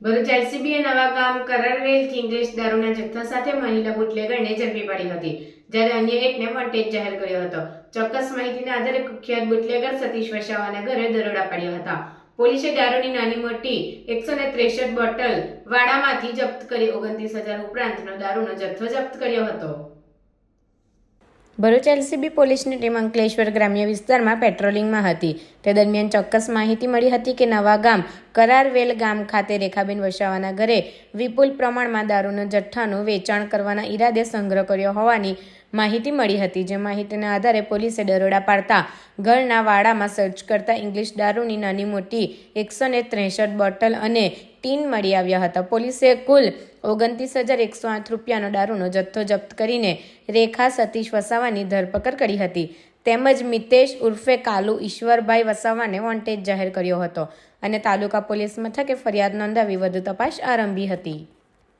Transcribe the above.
ભરૂચ એલસીબીએ નવા ગામ કરરવેલથી ઇંગ્લિશ દારૂના જથ્થા સાથે મહિલા બુટલેગરને ઝડપી પાડી હતી, જ્યારે અન્ય એકને વોન્ટેજ જાહેર કર્યો હતો. ચોક્કસ માહિતીના આધારે કુખ્યાત બુટલેગર સતીશ વસાવાના ઘરે દરોડા પાડ્યા હતા. પોલીસે દારૂની નાની મોટી એકસો ને ત્રેસઠ બોટલ વાડામાંથી જપ્ત કરી ઓગણત્રીસ હજાર ઉપરાંતનો દારૂનો જથ્થો જપ્ત કર્યો હતો. ભરૂચ એલસીબી પોલીસની ટીમ અંકલેશ્વર ગ્રામ્ય વિસ્તારમાં પેટ્રોલિંગમાં હતી. તે દરમિયાન ચોક્કસ માહિતી મળી હતી કે નવા ગામ કરારવેલ ગામ ખાતે રેખાબેન વસાવાના ઘરે વિપુલ પ્રમાણમાં દારૂના જથ્થાનું વેચાણ કરવાના ઈરાદે સંગ્રહ કર્યો હોવાની માહિતી મળી હતી. જે માહિતીના આધારે પોલીસે દરોડા પાડતા ઘરના વાડામાં સર્ચ કરતા ઇંગ્લિશ દારૂની નાની મોટી એકસો ને ત્રેસઠ બોટલ અને ટીન મળી આવ્યા હતા. પોલીસે કુલ ઓગણત્રીસ હજાર એકસો આઠ રૂપિયાનો દારૂનો જથ્થો જપ્ત કરીને રેખા સતીશ વસાવાની ધરપકડ કરી હતી. તેમજ મિતેશ ઉર્ફે કાલુ ઈશ્વરભાઈ વસાવાને વોન્ટેજ જાહેર કર્યો હતો અને તાલુકા પોલીસ મથકે ફરિયાદ નોંધાવી વધુ તપાસ આરંભી હતી.